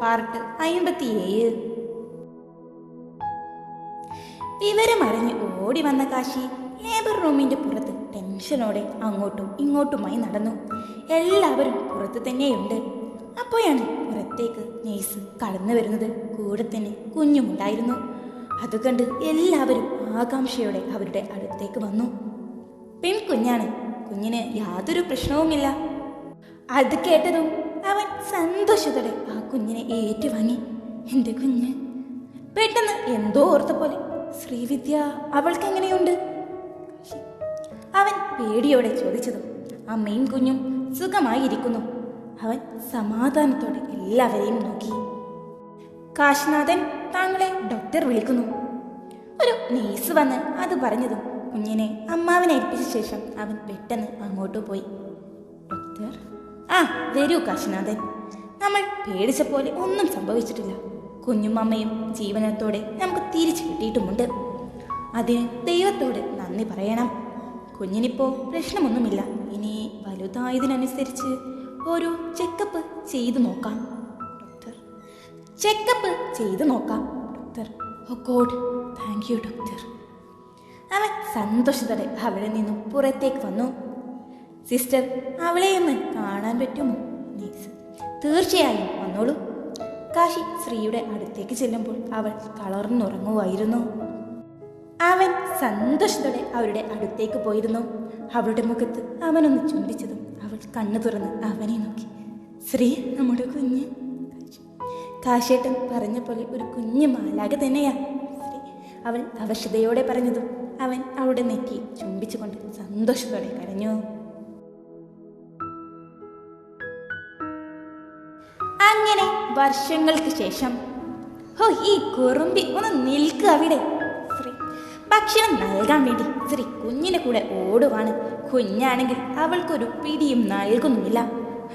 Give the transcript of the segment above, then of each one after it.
Part അമ്പത്തിയേഴ് വിവരമറിഞ്ഞ് ഓടി വന്ന കാശി ലേബർ റൂമിന്റെ പുറത്ത് ടെൻഷനോടെ അങ്ങോട്ടും ഇങ്ങോട്ടുമായി നടന്നു. എല്ലാവരും പുറത്ത് തന്നെയുണ്ട്. അപ്പോഴാണ് പുറത്തേക്ക് നേഴ്സ് കടന്നു വരുന്നത്. കൂടെ തന്നെ കുഞ്ഞുമുണ്ടായിരുന്നു. അത് കണ്ട് എല്ലാവരും ആകാംക്ഷയോടെ അവരുടെ അടുത്തേക്ക് വന്നു. പെൺകുഞ്ഞാണ്. കുഞ്ഞിന് യാതൊരു പ്രശ്നവുമില്ല. അത് കേട്ടതും അവൻ സന്തോഷത്തോടെ ആ കുഞ്ഞിനെ ഏറ്റുവാങ്ങി. എന്റെ കുഞ്ഞ് പെട്ടെന്ന് എന്തോ ഓർത്ത പോലെ. ശ്രീവിദ്യ അവൾക്ക് എങ്ങനെയുണ്ട്? അവൻ പേടിയോടെ ചോദിച്ചതും അമ്മയും കുഞ്ഞും സുഖമായിരിക്കുന്നു. അവൻ സമാധാനത്തോടെ എല്ലാവരെയും നോക്കി. കാശിനാഥൻ താങ്കളെ ഡോക്ടർ വിളിക്കുന്നു. ഒരു നേഴ്സ് വന്ന് അത് പറഞ്ഞതും കുഞ്ഞിനെ അമ്മാവനെ ഏൽപ്പിച്ച ശേഷം അവൻ പെട്ടെന്ന് അങ്ങോട്ട് പോയി. ഡോക്ടർ ആ വരൂ കാശിനാഥൻ. നമ്മൾ പേടിച്ച പോലെ ഒന്നും സംഭവിച്ചിട്ടില്ല. കുഞ്ഞുമ്മയും ജീവനത്തോടെ നമുക്ക് തിരിച്ചു കിട്ടിയിട്ടുമുണ്ട്. അതിന് ദൈവത്തോട് നന്ദി പറയണം. കുഞ്ഞിനിപ്പോ പ്രശ്നമൊന്നുമില്ല. ഇനി വലുതായതിനനുസരിച്ച് ഓരോ ചെക്കപ്പ് ചെയ്തു നോക്കാം. ഡോക്ടർ ചെക്കപ്പ് ചെയ്തു നോക്കാം. Doctor oh god thank you doctor അവൻ സന്തോഷത്തോടെ അവിടെ നിന്നും പുറത്തേക്ക് വന്നു. സിസ്റ്റർ അവളെ ഒന്ന് കാണാൻ പറ്റുമോ? നേഴ്സ് തീർച്ചയായും വന്നോളൂ. കാശി ശ്രീയുടെ അടുത്തേക്ക് ചെല്ലുമ്പോൾ അവൾ കളർന്നുറങ്ങുമായിരുന്നു അവൻ സന്തോഷത്തോടെ അവരുടെ അടുത്തേക്ക് പോയിരുന്നു. അവളുടെ മുഖത്ത് അവനൊന്ന് ചുംബിച്ചതും അവൾ കണ്ണു തുറന്ന് അവനെ നോക്കി. ശ്രീ നമ്മുടെ കുഞ്ഞ്. കാശേട്ടൻ പറഞ്ഞ പോലെ ഒരു കുഞ്ഞു മാലാക തന്നെയാ. ശ്രീ അവൾ അവശതയോടെ പറഞ്ഞതും അവൻ അവളുടെ നെറ്റി ചുംബിച്ചുകൊണ്ട് സന്തോഷത്തോടെ കരഞ്ഞു. അങ്ങനെ വർഷങ്ങൾക്ക് ശേഷം ഹോ ഈ കുറുമ്പി ഒന്ന് നിൽക്കുക അവിടെ. ശ്രീ ഭക്ഷണം നൽകാൻ വേണ്ടി ശ്രീ കുഞ്ഞിനെ കൂടെ ഓടുവാണ്. കുഞ്ഞാണെങ്കിൽ അവൾക്കൊരു പിടിയും നൽകുന്നുമില്ല.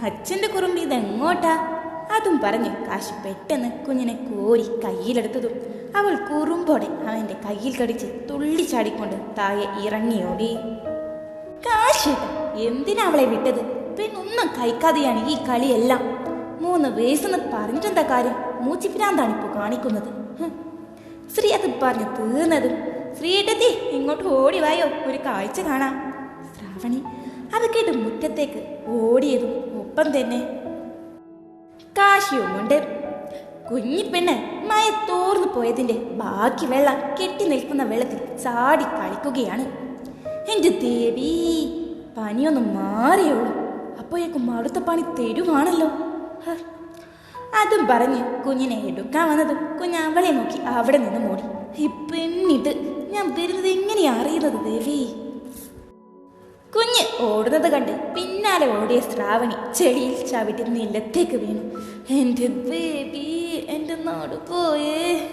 അച്ഛന്റെ കുറുമ്പി ഇതെങ്ങോട്ടാ? അതും പറഞ്ഞ് കാശ് പെട്ടെന്ന് കുഞ്ഞിനെ കോരി കയ്യിലെടുത്തതും അവൾ കുറുമ്പോടെ അവന്റെ കയ്യിൽ കടിച്ച് തുള്ളിച്ചാടിക്കൊണ്ട് താഴെ ഇറങ്ങിയോടി. കാശ് എന്തിനാ അവളെ വിട്ടത്? പെണ്ണൊന്നും കഴിക്കാതെയാണ് ഈ കളിയെല്ലാം. മൂന്ന് വയസ്സെന്ന് പറഞ്ഞിട്ടെന്താ കാര്യം? മൂച്ചിപ്പിരാന്താണ് ഇപ്പോൾ കാണിക്കുന്നത് ശ്രീ അത് പറഞ്ഞു തീർന്നതും ശ്രീയേട്ടത്തി ഇങ്ങോട്ട് ഓടി വായോ? ഒരു കാഴ്ച കാണാം. ശ്രാവണി അത് കേട്ട് മുറ്റത്തേക്ക് ഓടിയതും ഒപ്പം തന്നെ കാശിയുമുണ്ട് കുഞ്ഞിപ്പെണ്ണ് മയ തോർന്നു പോയതിന്റെ ബാക്കി വെള്ളം കെട്ടി നിൽക്കുന്ന വെള്ളത്തിൽ ചാടി കളിക്കുകയാണ്. എന്റെ ദേവി പനിയൊന്നും മാറിയുള്ളൂ അപ്പോഴേക്കും അടുത്ത പണി തരുവാണല്ലോ. അതും പറഞ്ഞ് കുഞ്ഞിനെ എടുക്കാൻ വന്നതും കുഞ്ഞ് അവളെ നോക്കി അവിടെ നിന്ന് മൂടി. പെണ്ണിത് ഞാൻ വരുന്നത് എങ്ങനെയാ അറിയുന്നത് ദേവി? കുഞ്ഞ് ഓടുന്നത് കണ്ട് പിന്നാലെ ഓടിയ ശ്രാവണി ചെടിയിൽ ചവിട്ടി നിലത്തേക്ക് വീണു. എന്റെ ബേബി എന്റെ നാട് പോയേ.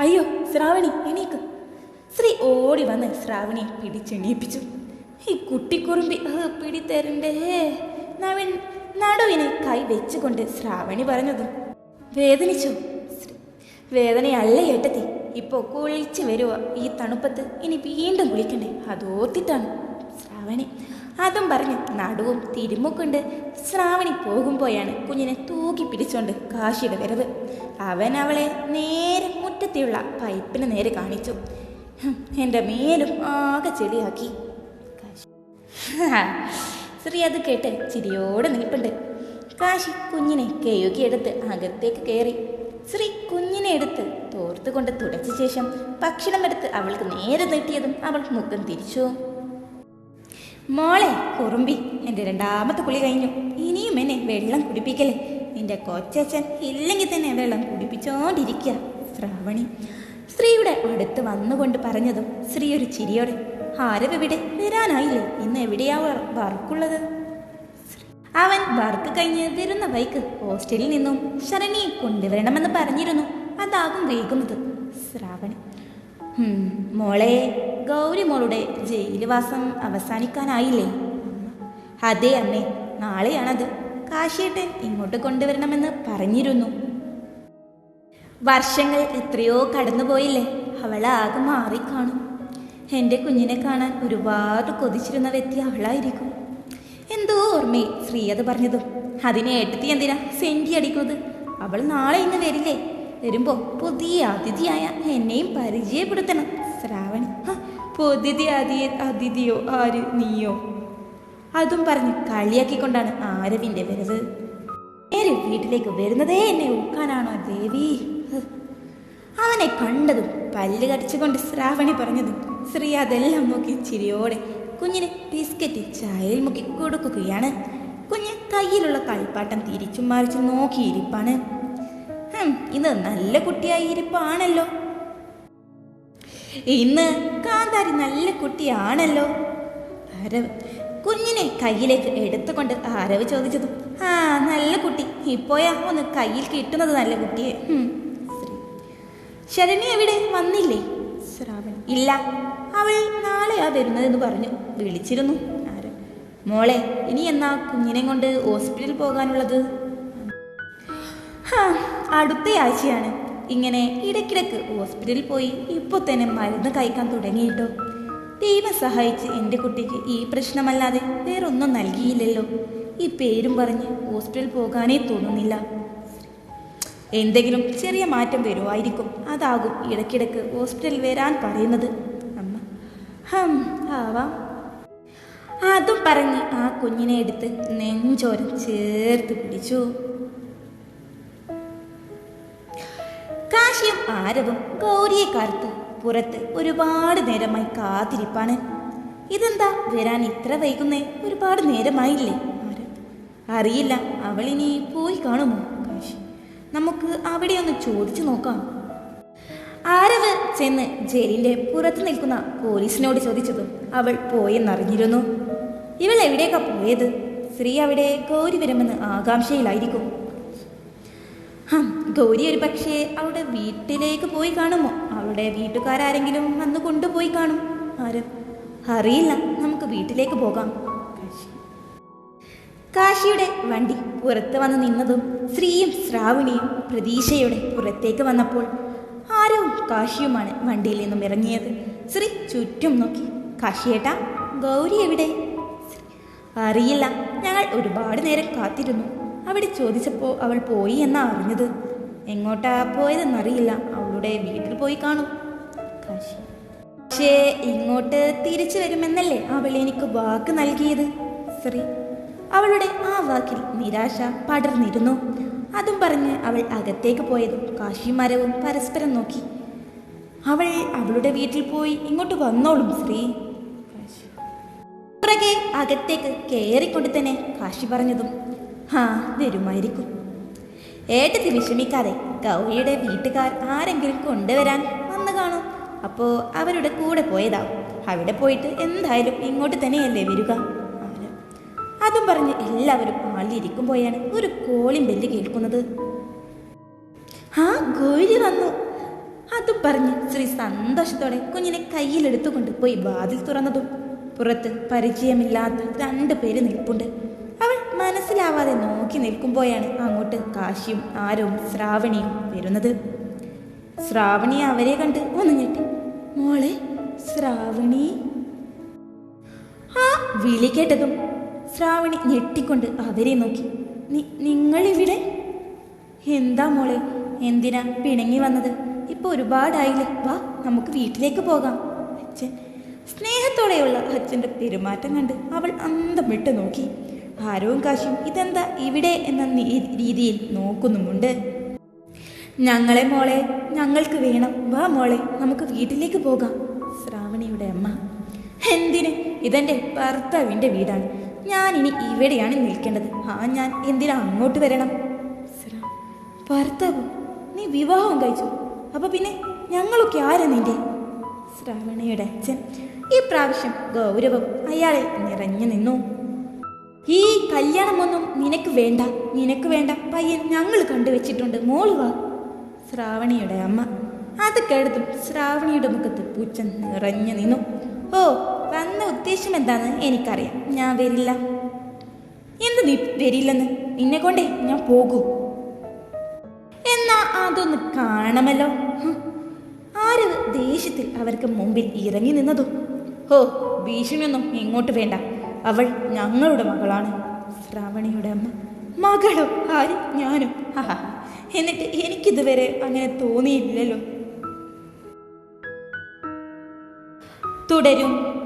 അയ്യോ ശ്രാവണി എണീക്ക്. ശ്രീ ഓടി വന്ന് ശ്രാവണിയെ പിടിച്ചെണീപ്പിച്ചു. ഈ കുട്ടിക്കുറുമ്പി പിടി പിടിത്തരണ്ടേ. നവൻ നടുവിനെ കൈ വെച്ചുകൊണ്ട് ശ്രാവണി പറഞ്ഞത് വേദനിച്ചു? വേദനയല്ല ഏട്ടത്തി. ഇപ്പോൾ കുളിച്ച് വരുക ഈ തണുപ്പത്ത് ഇനി വീണ്ടും കുളിക്കണ്ടേ? അതോർത്തിട്ടാണ് ശ്രാവണി അതും പറഞ്ഞ് നടുവും തിരുമുക്കൊണ്ട്. ശ്രാവണി പോകുമ്പോയാണ് കുഞ്ഞിനെ തൂക്കി പിടിച്ചോണ്ട് കാശിയുടെ വരവ്. അവൻ അവളെ നേരെ മുറ്റത്തെയുള്ള പൈപ്പിന് നേരെ കാണിച്ചു. എന്റെ മേലും ആകെ ചെളിയാക്കി. കാശി ശ്രീ അത് കേട്ട് ചിരിയോടെ നിൽപ്പുണ്ട്. കാശി കുഞ്ഞിനെ കെയുകിയെടുത്ത് അകത്തേക്ക് കയറി. ശ്രീ കുഞ്ഞിനെ എടുത്ത് തോർത്തുകൊണ്ട് തുടച്ച ശേഷം ഭക്ഷണം എടുത്ത് അവൾക്ക് നേരെ നീട്ടിയതും അവൾ മുഖം തിരിച്ചു. മോളെ കുറുമ്പി എന്റെ രണ്ടാമത്തെ കുളി കഴിഞ്ഞു. ഇനിയും എന്നെ വെള്ളം കുടിപ്പിക്കലേ. നിന്റെ കൊച്ചച്ഛൻ ഇല്ലെങ്കിൽ തന്നെ വെള്ളം കുടിപ്പിച്ചോണ്ടിരിക്കുക ശ്രാവണി. സ്ത്രീയുടെ അടുത്ത് വന്നുകൊണ്ട് പറഞ്ഞതും സ്ത്രീ ഒരു ചിരിയോടെ ആരവെവിടെ വരാനായില്ലേ? ഇന്ന് എവിടെയാ വർ- വർക്കുള്ളത്? അവൻ വർക്ക് കഴിഞ്ഞ് വരുന്ന ബൈക്ക് ഹോസ്റ്റലിൽ നിന്നും ശരണിയെ കൊണ്ടുവരണമെന്ന് പറഞ്ഞിരുന്നു. അതാകും വൈകുന്നത്. ശ്രാവണി. മോളെ ഗൗരി മോളുടെ ജയിൽവാസം അവസാനിക്കാനായില്ലേ? അതെ അമ്മേ നാളെയാണത്. കാശിയേട്ടൻ ഇങ്ങോട്ട് കൊണ്ടുവരണമെന്ന് പറഞ്ഞിരുന്നു. വർഷങ്ങൾ എത്രയോ കടന്നുപോയില്ലേ? അവളാകെ മാറിക്കാണും. എന്റെ കുഞ്ഞിനെ കാണാൻ ഒരുപാട് കൊതിച്ചിരുന്ന വ്യക്തി അവളായിരിക്കും. എന്തോ ഓർമ്മയെ ശ്രീ അത് പറഞ്ഞതും. അതിനെ ഏട്ടത്തി എന്തിനാ സെന്റി അടിക്കുന്നത്? അവൾ നാളെ ഇന്ന് വരില്ലേ? വരുമ്പോൾ പുതിയ അതിഥിയായ എന്നെയും പരിചയപ്പെടുത്തണം. ശ്രാവണി ഹ, പുതിയ അതി അതിഥിയോ ആര് നീയോ? അതും പറഞ്ഞ് കളിയാക്കിക്കൊണ്ടാണ് ആരവിന്റെ വരവ്. നേരെ വീട്ടിലേക്ക് വരുന്നതേ എന്നെ ഊക്കാനാണോ ദേവി. അവനെ കണ്ടതും പല്ല് കടിച്ചുകൊണ്ട് ശ്രാവണി പറഞ്ഞതും ശ്രീ അതെല്ലാം നോക്കി ചിരിയോടെ കുഞ്ഞിന് ബിസ്ക്കറ്റ് ചായയിൽ മുക്കി കൊടുക്കുകയാണ്. കുഞ്ഞ് കയ്യിലുള്ള കളിപ്പാട്ടം തിരിച്ചും മറിച്ചും നോക്കിയിരിപ്പാണ് ഇന്ന് നല്ല കുട്ടിയായി ഇരിപ്പാണല്ലോ. ഇന്ന് കാന്താരി നല്ല കുട്ടിയാണല്ലോ. ആരവ് കുഞ്ഞിനെ കയ്യിലേക്ക് എടുത്തുകൊണ്ട് ആരവ് ചോദിച്ചതും ആ നല്ല കുട്ടി ഇപ്പോയാ ഒന്ന് കയ്യിൽ കിട്ടുന്നത് നല്ല കുട്ടിയെ. ഹും. ശ്രീ. ശരണ്യ എവിടെ? വന്നില്ലേ? ഇല്ല. അവൾ നാളെയാ വരുന്നതെന്ന് പറഞ്ഞു. വിളിച്ചിരുന്നു. ആര്? മോളെ ഇനി എന്നാ കുഞ്ഞിനെ കൊണ്ട് ഹോസ്പിറ്റലിൽ പോകാനുള്ളത്? അടുത്ത ആഴ്ചയാണ്. ഇങ്ങനെ ഇടയ്ക്കിടയ്ക്ക് ഹോസ്പിറ്റലിൽ പോയി ഇപ്പോൾ തന്നെ മരുന്ന് കഴിക്കാൻ തുടങ്ങിയിട്ടോ. ദൈവം സഹായിച്ച് എന്റെ കുട്ടിക്ക് ഈ പ്രശ്നമല്ലാതെ വേറൊന്നും നൽകിയില്ലല്ലോ. ഈ പേരും പറഞ്ഞ് ഹോസ്പിറ്റലിൽ പോകാനേ തോന്നുന്നില്ല. എന്തെങ്കിലും ചെറിയ മാറ്റം വരുമായിരിക്കും അതാകും ഇടയ്ക്കിടയ്ക്ക് ഹോസ്പിറ്റലിൽ വരാൻ പറയുന്നത്. അമ്മ ഹം ആവാം. അതും പറഞ്ഞ് ആ കുഞ്ഞിനെ എടുത്ത് നെഞ്ചോരം ചേർത്ത് പിടിച്ചു. കാശിയും ആരവും ഗൗരിയെ കാർത്ത് പുറത്ത് ഒരുപാട് നേരമായി കാത്തിരിപ്പാണ്. ഇതെന്താ വരാൻ ഇത്ര വൈകുന്നേ? ഒരുപാട് നേരമായില്ലേ? അറിയില്ല. അവളിനി പോയി കാണുമോ? നമുക്ക് അവിടെ ഒന്ന് ചോദിച്ചു നോക്കാം. ആരവ് ചെന്ന് ജയിലിന്റെ പുറത്ത് നിൽക്കുന്ന പോലീസിനോട് ചോദിച്ചതും അവൾ പോയെന്നറിഞ്ഞിരുന്നു. ഇവൾ എവിടേക്കാ പോയത്? സ്ത്രീ അവിടെ ഗൗരി വരുമെന്ന് ആകാംക്ഷയിലായിരിക്കും. ഹം, ഗൗരി ഒരു പക്ഷേ അവളുടെ വീട്ടിലേക്ക് പോയി കാണുമോ? അവളുടെ വീട്ടുകാരാരെങ്കിലും വന്ന് കൊണ്ടുപോയി കാണും. ആരും അറിയില്ല. നമുക്ക് വീട്ടിലേക്ക് പോകാം. കാശിയുടെ വണ്ടി പുറത്ത് വന്ന് നിന്നതും ശ്രീയും ശ്രാവണിയും പ്രതീക്ഷയുടെ പുറത്തേക്ക് വന്നപ്പോൾ ആരവും കാശിയുമാണ് വണ്ടിയിൽ നിന്നും ഇറങ്ങിയത്. ശ്രീ ചുറ്റും നോക്കി. കാശിയേട്ടാ ഗൗരി എവിടെ? അറിയില്ല. ഞങ്ങൾ ഒരുപാട് നേരം കാത്തിരുന്നു. അവിടെ ചോദിച്ചപ്പോൾ അവൾ പോയി എന്നാ അറിഞ്ഞത്. എങ്ങോട്ടാ പോയതെന്നറിയില്ല. അവളുടെ വീട്ടിൽ പോയി കാണും. കാശി പക്ഷേ ഇങ്ങോട്ട് തിരിച്ചു വരുമെന്നല്ലേ അവൾ എനിക്ക് വാക്ക് നൽകിയത്? ശ്രീ അവളുടെ ആ വാക്കിൽ നിരാശ പടർന്നിരുന്നു. അതും പറഞ്ഞ് അവൾ അകത്തേക്ക് പോയതും. കാശിമരവും പരസ്പരം നോക്കി. അവൾ അവളുടെ വീട്ടിൽ പോയി ഇങ്ങോട്ട് വന്നോളും ശ്രീ. പുറകെ അകത്തേക്ക് കയറിക്കൊണ്ട് തന്നെ കാശി പറഞ്ഞതും ഹാ വരുമായിരിക്കും. ഏട്ടത്തിൽ വിഷമിക്കാതെ ഗൗരിയുടെ വീട്ടുകാർ ആരെങ്കിലും കൊണ്ടുവരാൻ വന്നു കാണും. അപ്പോൾ അവരുടെ കൂടെ പോയതാവും അവിടെ പോയിട്ട് എന്തായാലും ഇങ്ങോട്ട് തന്നെയല്ലേ വരിക. പറഞ്ഞ് എല്ലാവരും പോയാണ് ഒരു കോളിം ബെല്ല് കേൾക്കുന്നത്. ആ കോഴി വന്നു. അത് പറഞ്ഞ് ശ്രീ സന്തോഷത്തോടെ കുഞ്ഞിനെ കയ്യിലെടുത്തുകൊണ്ട് പോയി വാതിൽ തുറന്നതും പുറത്ത് പരിചയമില്ലാത്ത രണ്ട് പേര് നിൽപ്പുണ്ട്. അവൾ മനസ്സിലാവാതെ നോക്കി നിൽക്കുമ്പോഴാണ് അങ്ങോട്ട് കാശിയും ആരവും ശ്രാവണിയും വരുന്നത്. ശ്രാവണി അവരെ കണ്ട് ഒന്ന് ഞെട്ടി. മോളെ ശ്രാവണി? ആ വിളി കേട്ടതും ശ്രാവണി ഞെട്ടിക്കൊണ്ട് അവരെ നോക്കി. "നി- നിങ്ങളിവിടെ? എന്താ മോളെ എന്തിനാ പിണങ്ങി വന്നത്? ഇപ്പൊ ഒരുപാടായില്ലേ. വാ നമുക്ക് വീട്ടിലേക്ക് പോകാം. അച്ഛൻ സ്നേഹത്തോടെയുള്ള അച്ഛന്റെ പെരുമാറ്റം കണ്ട് അവൾ അന്തം വിട്ട് നോക്കി. ആരവും കാശും ഇതെന്താ ഇവിടെ എന്ന രീതിയിൽ നോക്കുന്നുമുണ്ട്? ഞങ്ങളെ മോളെ ഞങ്ങൾക്ക് വേണം. വാ മോളെ നമുക്ക് വീട്ടിലേക്ക് പോകാം. ശ്രാവണിയുടെ അമ്മ. എന്തിന്? ഇതെന്റെ ഭർത്താവിന്റെ വീടാണ്. ഞാൻ ഇനി ഇവിടെയാണ് നിൽക്കേണ്ടത്. ആ ഞാൻ എന്തിനാ അങ്ങോട്ട് വരണം? ഭർത്താവ് നീ വിവാഹം കഴിച്ചു. അപ്പൊ പിന്നെ ഞങ്ങളൊക്കെ ആരാ നിന്റെ? ശ്രാവണിയുടെ അച്ഛൻ. ഈ പ്രാവശ്യം ഗൗരവം അയാളെ നിറഞ്ഞു നിന്നു. ഈ കല്യാണമൊന്നും നിനക്ക് വേണ്ട നിനക്ക് വേണ്ട. പയ്യൻ ഞങ്ങൾ കണ്ടുവച്ചിട്ടുണ്ട്. മോൾ വാ. ശ്രാവണിയുടെ അമ്മ. അത് കേട്ടതും ശ്രാവണിയുടെ മുഖത്ത് പൂച്ച നിറഞ്ഞു നിന്നു. ഓ വന്ന ഉദ്ദേശം എന്താന്ന് എനിക്കറിയാം. ഞാൻ വരില്ല. എന്ത് നീ വരില്ലെന്ന്? നിന്നെ കൊണ്ടേ ഞാൻ പോകൂ. എന്നാ അതൊന്ന് കാണണമല്ലോ. ഹും. ആര് ദേഷ്യത്തിൽ അവർക്ക് മുമ്പിൽ ഇറങ്ങി നിന്നതോ? ഹോ ഭീഷണിയൊന്നും ഇങ്ങോട്ട് വേണ്ട. അവൾ ഞങ്ങളുടെ മകളാണ്. ശ്രാവണിയുടെ അമ്മ. മകളോ? ആര്? ഞാനും? എന്നിട്ട് എനിക്കിതുവരെ അങ്ങനെ തോന്നിയില്ലല്ലോ. തുടരും.